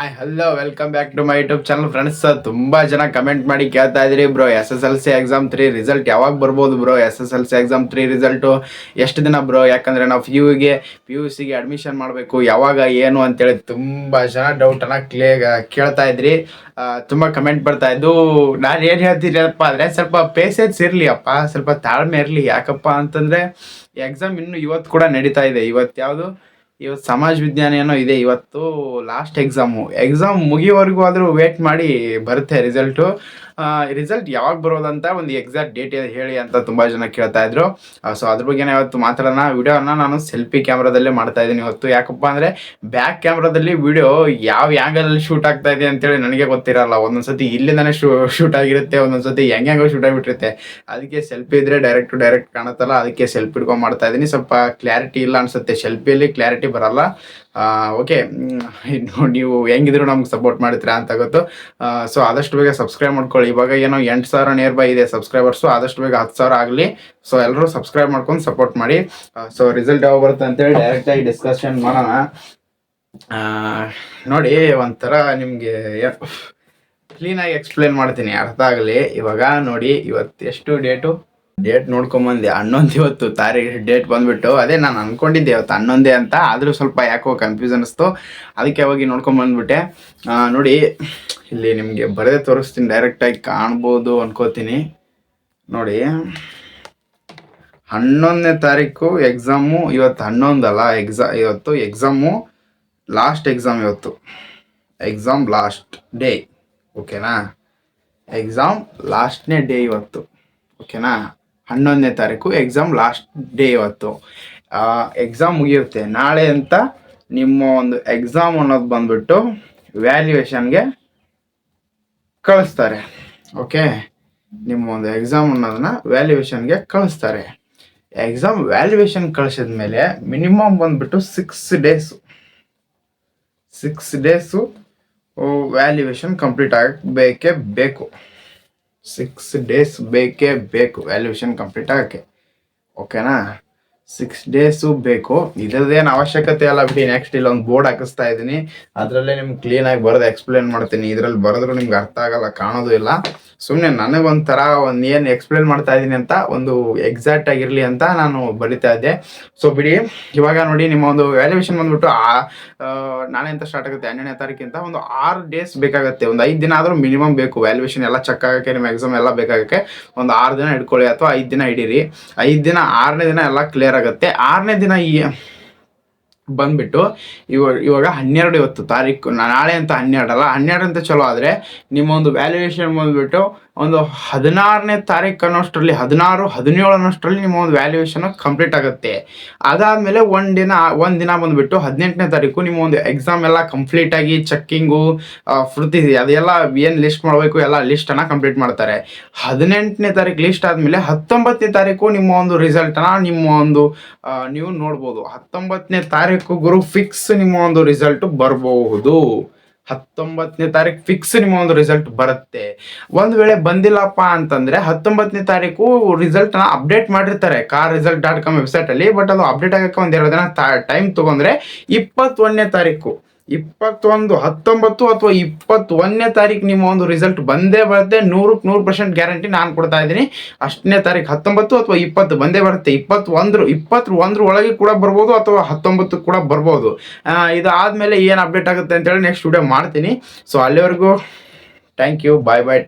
Hi hello welcome back to my YouTube channel friends ತುಂಬಾ ಜನ comment ಮಾಡಿ ಕೇಳ್ತಾ ಇದ್ರಿ bro S S L C exam three result ಯಾವಾಗ ಬರ್ಬೋದು bro S S L C exam three result ಎಷ್ಟು ದಿನ ಬ್ರೋ ಯಾಕಂದ್ರೆ ನಾವು ಪಿ ಯುಗೆ ಪಿ ಯು ಸಿಗೆ ಅಡ್ಮಿಷನ್ ಮಾಡಬೇಕು. ಯಾವಾಗ, ಏನು ಅಂತೇಳಿ ತುಂಬಾ ಜನ ಡೌಟನ್ನ ಕ್ಲೇ ಕೇಳ್ತಾ ಇದ್ರಿ. ತುಂಬ ಕಮೆಂಟ್ ಬರ್ತಾ ಇದ್ದು, ನಾನು ಏನು ಹೇಳ್ತೀನಪ್ಪ ಅಂದ್ರೆ ಸ್ವಲ್ಪ ಪೇಸೆನ್ಸ್ ಇರಲಿ ಅಪ್ಪ ಸ್ವಲ್ಪ ತಾಳ್ಮೆ ಇರಲಿ. ಯಾಕಪ್ಪ ಅಂತಂದ್ರೆ ಎಕ್ಸಾಮ್ ಇನ್ನು ಇವತ್ತು ಕೂಡ ನಡೀತಾ ಇದೆ. ಇವತ್ತು ಯಾವುದು? ಇವತ್ತು ಸಮಾಜ ವಿಜ್ಞಾನ ಏನೋ ಇದೆ ಇವತ್ತು ಲಾಸ್ಟ್ ಎಕ್ಸಾಮು ಎಕ್ಸಾಮ್ ಮುಗಿಯೋವರೆಗೂ ಆದರೂ ವೇಟ್ ಮಾಡಿ ಬರುತ್ತೆ ರಿಸಲ್ಟು ರಿಸಲ್ಟ್ ಯಾವಾಗ ಬರೋದಂತ ಒಂದು ಎಕ್ಸಾಕ್ಟ್ ಡೇಟ್ ಹೇಳಿ ಅಂತ ತುಂಬ ಜನ ಕೇಳ್ತಾ ಇದ್ರು. ಸೊ ಅದ್ರ ಬಗ್ಗೆ ಇವತ್ತು ಮಾತಾಡೋಣ. ವಿಡಿಯೋನ ನಾನು ಸೆಲ್ಫಿ ಕ್ಯಾಮ್ರಾದಲ್ಲೇ ಮಾಡ್ತಾ ಇದ್ದೀನಿ ಇವತ್ತು. ಯಾಕಪ್ಪ ಅಂದರೆ ಬ್ಯಾಕ್ ಕ್ಯಾಮ್ರಾದಲ್ಲಿ ವಿಡಿಯೋ ಯಾವ ಆ್ಯಂಗಲಲ್ಲಿ ಶೂಟ್ ಆಗ್ತಾ ಇದೆ ಅಂತೇಳಿ ನನಗೆ ಗೊತ್ತಿರಲ್ಲ. ಒಂದೊಂದ್ಸತಿ ಇಲ್ಲಿಂದಾನೆ ಶೂಟ್ ಆಗಿರುತ್ತೆ, ಒಂದೊಂದ್ಸತಿ ಹೆಂಗೋ ಶೂಟ್ ಆಗಿಬಿಟ್ಟಿರುತ್ತೆ. ಅದಕ್ಕೆ ಸೆಲ್ಫಿ ಇದ್ರೆ ಡೈರೆಕ್ಟ್ ಡೈರೆಕ್ಟ್ ಕಾಣುತ್ತಲ್ಲ, ಅದಕ್ಕೆ ಸೆಲ್ಫಿ ಇಟ್ಕೊಂಡು ಮಾಡ್ತಾ ಇದ್ದೀನಿ. ಸ್ವಲ್ಪ ಕ್ಲಾರಿಟಿ ಇಲ್ಲ ಅನ್ಸುತ್ತೆ. ಸೆಲ್ಫಿಯಲ್ಲಿ ಕ್ಲಾರಿಟಿ ಬರಲ್ಲ. ಓಕೆ ನೀವು ಹೆಂಗಿದ್ರು ನಮ್ಗೆ ಸಪೋರ್ಟ್ ಮಾಡ್ತೀರಾ ಅಂತ ಗೊತ್ತು. ಸೊ ಆದಷ್ಟು ಬೇಗ ಸಬ್ಸ್ಕ್ರೈಬ್ ಮಾಡ್ಕೊಳ್ಳಿ. ಇವಾಗ ಏನೋ ಎಂಟು ಸಾವಿರ ನಿಯರ್ ಬೈ ಇದೆ ಸಬ್ಸ್ಕ್ರೈಬರ್ಸು ಆದಷ್ಟು ಬೇಗ ಹತ್ತು ಸಾವಿರ ಆಗಲಿ. ಸೊ ಎಲ್ಲರೂ ಸಬ್ಸ್ಕ್ರೈಬ್ ಮಾಡ್ಕೊಂಡು ಸಪೋರ್ಟ್ ಮಾಡಿ. ಸೊ ರಿಸಲ್ಟ್ ಯಾವಾಗ ಬರುತ್ತೆ ಅಂತೇಳಿ ಡೈರೆಕ್ಟಾಗಿ ಡಿಸ್ಕಷನ್ ಮಾಡೋಣ. ನೋಡಿ, ಒಂಥರ ನಿಮಗೆ ಕ್ಲೀನಾಗಿ ಎಕ್ಸ್ಪ್ಲೇನ್ ಮಾಡ್ತೀನಿ. ಅರ್ಥ ಆಗಲಿ. ಇವಾಗ ನೋಡಿ ಇವತ್ತು ಎಷ್ಟು ಡೇಟು ಡೇಟ್ ನೋಡ್ಕೊಂಬಂದೆ. ಹನ್ನೊಂದು ಇವತ್ತು ತಾರೀಖು ಡೇಟ್ ಬಂದ್ಬಿಟ್ಟು. ಅದೇ ನಾನು ಅನ್ಕೊಂಡಿದ್ದೆ ಇವತ್ತು ಹನ್ನೊಂದೇ ಅಂತ. ಆದರೂ ಸ್ವಲ್ಪ ಯಾಕೋ ಕನ್ಫ್ಯೂಸ್ ಅನ್ನಿಸ್ತು ಅದಕ್ಕೆ ಹೋಗಿ ನೋಡ್ಕೊಂಬಂದ್ಬಿಟ್ಟೆ. ನೋಡಿ, ಇಲ್ಲಿ ನಿಮಗೆ ಬರದೇ ತೋರಿಸ್ತೀನಿ. ಡೈರೆಕ್ಟಾಗಿ ಕಾಣ್ಬೋದು ಅನ್ಕೋತೀನಿ. ನೋಡಿ. ಹನ್ನೊಂದನೇ ತಾರೀಕು ಎಕ್ಸಾಮು ಇವತ್ತು ಹನ್ನೊಂದಲ್ಲ ಎಕ್ಸಾ ಇವತ್ತು ಎಕ್ಸಾಮು ಲಾಸ್ಟ್ ಎಕ್ಸಾಮ್ ಇವತ್ತು. ಎಕ್ಸಾಮ್ ಲಾಸ್ಟ್ ಡೇ ಓಕೆನಾ ಎಕ್ಸಾಮ್ ಲಾಸ್ಟ್ನೇ ಡೇ ಇವತ್ತು. ಓಕೆನಾ ಹನ್ನೊಂದನೇ ತಾರೀಕು ಎಕ್ಸಾಮ್ ಲಾಸ್ಟ್ ಡೇ ಇವತ್ತು. ಎಕ್ಸಾಮ್ ಮುಗಿಯುತ್ತೆ. ನಾಳೆ ಅಂತ ನಿಮ್ಮ ಒಂದು ಎಕ್ಸಾಮ್ ಅನ್ನೋದು ಬಂದ್ಬಿಟ್ಟು ವ್ಯಾಲ್ಯೂಯೇಷನ್ಗೆ ಕಳಿಸ್ತಾರೆ. ಓಕೆ ನಿಮ್ಮ ಒಂದು ಎಕ್ಸಾಮ್ ಅನ್ನೋದನ್ನ ವ್ಯಾಲ್ಯೂಯೇಷನ್ಗೆ ಕಳಿಸ್ತಾರೆ. ಎಕ್ಸಾಮ್ ವ್ಯಾಲ್ಯೂಯೇಷನ್ ಕಳಿಸಿದ ಮೇಲೆ ಮಿನಿಮಮ್ ಬಂದ್ಬಿಟ್ಟು six days six days valuation complete ಆಗಬೇಕೇ ಬೇಕು. ಸಿಕ್ಸ್ ಡೇಸ್ ಬೇಕೇ ಬೇಕು. ವ್ಯಾಲ್ಯೂಷನ್ ಕಂಪ್ಲೀಟ್ ಆಗಕ್ಕೆ. ಓಕೆನಾ ಸಿಕ್ಸ್ ಡೇಸು ಬೇಕು. ಇದ್ರದ್ದೇನು ಅವಶ್ಯಕತೆ ಅಲ್ಲ ಬಿಡಿ. ನೆಕ್ಸ್ಟ್ ಇಲ್ಲಿ ಒಂದು ಬೋರ್ಡ್ ಹಾಕಿಸ್ತಾ ಇದ್ದೀನಿ. ಅದರಲ್ಲೇ ನಿಮ್ಗೆ ಕ್ಲೀನಾಗಿ ಬರೋದು ಎಕ್ಸ್ಪ್ಲೇನ್ ಮಾಡ್ತೀನಿ. ಇದರಲ್ಲಿ ಬರೆದ್ರು ನಿಮ್ಗೆ ಅರ್ಥ ಆಗಲ್ಲ, ಕಾಣೋದು ಇಲ್ಲ. ಸುಮ್ಮನೆ ನನಗೊಂಥರ ಒಂದು ಏನು ಎಕ್ಸ್ಪ್ಲೇನ್ ಮಾಡ್ತಾ ಇದ್ದೀನಿ ಅಂತ ಒಂದು ಎಕ್ಸಾಕ್ಟ್ ಆಗಿರಲಿ ಅಂತ ನಾನು ಬರಿತಾ ಇದ್ದೆ. ಸೊ ಬಿಡಿ, ಇವಾಗ ನೋಡಿ ನಿಮ್ಮ ಒಂದು ವ್ಯಾಲ್ಯೂಯೇಷನ್ ಬಂದ್ಬಿಟ್ಟು, ಆ ನಾಳೆ ಅಂತ ಸ್ಟಾರ್ಟ್ ಆಗುತ್ತೆ? ಹನ್ನೆರಡನೇ ತಾರೀಕಿಂತ ಒಂದು ಆರು ಡೇಸ್ ಬೇಕಾಗುತ್ತೆ. ಒಂದು ಐದು ದಿನ ಆದರೂ ಮಿನಿಮಮ್ ಬೇಕು. ವ್ಯಾಲ್ಯೂಯೇಷನ್ ಎಲ್ಲ ಚೆಕ್ ಆಗೋಕ್ಕೆ, ನಿಮ್ಮ ಎಕ್ಸಾಮ್ ಎಲ್ಲ ಬೇಕಾಗಕ್ಕೆ ಒಂದು ಆರು ದಿನ ಇಟ್ಕೊಳ್ಳಿ ಅಥವಾ ಐದು ದಿನ ಹಿಡೀರಿ. ಐದು ದಿನ, ಆರನೇ ದಿನ ಎಲ್ಲ ಕ್ಲಿಯರ್ ಆಗುತ್ತೆ. ಆರನೇ ದಿನ ಈ ಬಂದ್ಬಿಟ್ಟು ಇವಾಗ ಇವಾಗ ಹನ್ನೆರಡು ಇವತ್ತು ತಾರೀಕು ನಾಳೆ ಅಂತ ಹನ್ನೆರಡಲ್ಲ ಹನ್ನೆರಡು ಅಂತ ಚಲೋ ಆದರೆ ನಿಮ್ಮ ಒಂದು ವ್ಯಾಲ್ಯೂಯೇಷನ್ ಬಂದ್ಬಿಟ್ಟು ಒಂದು ಹದಿನಾರನೇ ತಾರೀಕು ಅನ್ನೋಷ್ಟರಲ್ಲಿ, ಹದಿನಾರು, ಹದಿನೇಳು ಅನ್ನೋಷ್ಟರಲ್ಲಿ ನಿಮ್ಮ ಒಂದು ವ್ಯಾಲ್ಯೂಯೇಷನ್ ಕಂಪ್ಲೀಟ್ ಆಗುತ್ತೆ. ಅದಾದಮೇಲೆ ಒಂದು ದಿನ ಒಂದು ದಿನ ಬಂದುಬಿಟ್ಟು ಹದಿನೆಂಟನೇ ತಾರೀಕು ನಿಮ್ಮ ಒಂದು ಎಕ್ಸಾಮ್ ಎಲ್ಲ ಕಂಪ್ಲೀಟ್ ಆಗಿ ಚೆಕ್ಕಿಂಗು ಫೃತಿ ಅದೆಲ್ಲ ಏನು ಲಿಸ್ಟ್ ಮಾಡಬೇಕು, ಎಲ್ಲ ಲಿಸ್ಟನ್ನು ಕಂಪ್ಲೀಟ್ ಮಾಡ್ತಾರೆ. ಹದಿನೆಂಟನೇ ತಾರೀಕು ಲಿಸ್ಟ್ ಆದಮೇಲೆ ಹತ್ತೊಂಬತ್ತನೇ ತಾರೀಕು ನಿಮ್ಮ ಒಂದು ರಿಸಲ್ಟನ್ನು ನಿಮ್ಮ ಒಂದು ನೀವು ನೋಡ್ಬೋದು. ಹತ್ತೊಂಬತ್ತನೇ ತಾರೀಕು ಗುರು ಫಿಕ್ಸ್ ನಿಮ್ಮ ಒಂದು ರಿಸಲ್ಟ್ ಬರಬಹುದು. ಹತ್ತೊಂಬತ್ತನೇ ತಾರೀಕು ಫಿಕ್ಸ್ ನಿಮ್ಮ ಒಂದು ರಿಸಲ್ಟ್ ಬರುತ್ತೆ. ಒಂದು ವೇಳೆ ಬಂದಿಲ್ಲಪ್ಪ ಅಂತಂದ್ರೆ ಹತ್ತೊಂಬತ್ತನೇ ತಾರೀಕು ರಿಸಲ್ಟ್ನ ಅಪ್ಡೇಟ್ ಮಾಡಿರ್ತಾರೆ. Car result dot com website ಅಲ್ಲಿ ಬಟ್ ಅದು ಅಪ್ಡೇಟ್ ಆಗಕ್ಕೆ ಒಂದ್ ಎರಡು ದಿನ ಟೈಮ್ ತಗೊಂಡ್ರೆ ಇಪ್ಪತ್ತೊಂದನೇ ತಾರೀಕು. ಇಪ್ಪತ್ತೊಂದು, ಹತ್ತೊಂಬತ್ತು ಅಥವಾ ಇಪ್ಪತ್ತೊಂದನೇ ತಾರೀಕು ನಿಮ್ಮ ಒಂದು ರಿಸಲ್ಟ್ ಬಂದೇ ಬರುತ್ತೆ. ನೂರಕ್ಕೆ ನೂರು ಪರ್ಸೆಂಟ್ ಗ್ಯಾರಂಟಿ ನಾನು ಕೊಡ್ತಾ ಇದ್ದೀನಿ. ಅಷ್ಟನೇ ತಾರೀಕು ಹತ್ತೊಂಬತ್ತು ಅಥವಾ ಇಪ್ಪತ್ತು ಬಂದೇ ಬರುತ್ತೆ. ಇಪ್ಪತ್ತೊಂದ್ರ ಇಪ್ಪತ್ತು ಒಂದರ ಒಳಗೆ ಕೂಡ ಬರ್ಬೋದು ಅಥವಾ ಹತ್ತೊಂಬತ್ತು ಕೂಡ ಬರ್ಬೋದು. ಇದು ಆದಮೇಲೆ ಏನು ಅಪ್ಡೇಟ್ ಆಗುತ್ತೆ ಅಂತೇಳಿ ನೆಕ್ಸ್ಟ್ ವಿಡಿಯೋ ಮಾಡ್ತೀನಿ. ಸೊ ಅಲ್ಲಿವರೆಗೂ ಥ್ಯಾಂಕ್ ಯು ಬಾಯ್ ಬಾಯ್